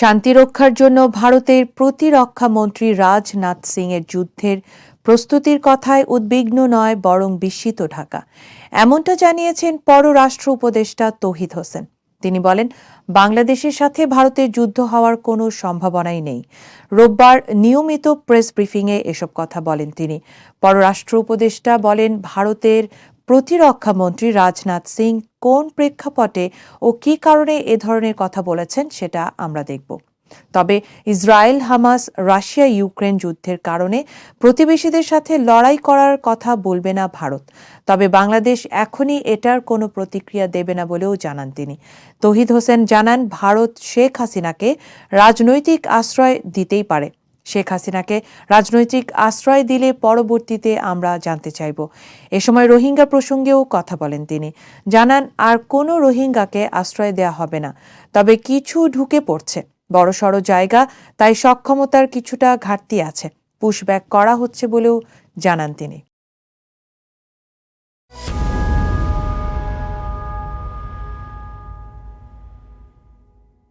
শান্তি রক্ষার জন্য ভারতের প্রতিরক্ষা মন্ত্রী রাজনাথ সিং এর যুদ্ধের প্রস্তুতির কথায় উদ্বিগ্ন নয়, বরং বিস্মিত ঢাকা। এমনটা জানিয়েছেন পররাষ্ট্র উপদেষ্টা তৌহিদ হোসেন। তিনি বলেন, বাংলাদেশের সাথে ভারতের যুদ্ধ হওয়ার কোনো সম্ভাবনাই নেই। রোববার নিয়মিত প্রেস ব্রিফিংয়ে এসব কথা বলেন তিনি। পররাষ্ট্র উপদেষ্টা বলেন, ভারতের প্রতিরক্ষা মন্ত্রী রাজনাথ সিং কোন প্রেক্ষাপটে ও কী কারণে এ ধরনের কথা বলেছেন সেটা আমরা দেখব। তবে ইসরায়েল, হামাস, রাশিয়া, ইউক্রেন যুদ্ধের কারণে প্রতিবেশীদের সাথে লড়াই করার কথা বলবে না ভারত। তবে বাংলাদেশ এখনই এটার কোনো প্রতিক্রিয়া দেবে না বলেও জানান তিনি। তহিদ হোসেন জানান, ভারত শেখ হাসিনাকে রাজনৈতিক আশ্রয় দিতেই পারে। শেখ হাসিনাকে রাজনৈতিক আশ্রয় দিলে পরবর্তীতে আমরা জানতে চাইব। এ সময় রোহিঙ্গা প্রসঙ্গেও কথা বলেন তিনি। জানান, আর কোনো রোহিঙ্গাকে আশ্রয় দেয়া হবে না, তবে কিছু ঢুকে পড়ছে। বড়সড় জায়গা, তাই সক্ষমতার কিছুটা ঘাটতি আছে। পুশব্যাক করা হচ্ছে বলেও জানান তিনি।